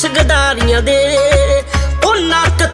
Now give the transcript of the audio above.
ਕੁਛ ਗਦਾਰੀਆਂ ਦੇ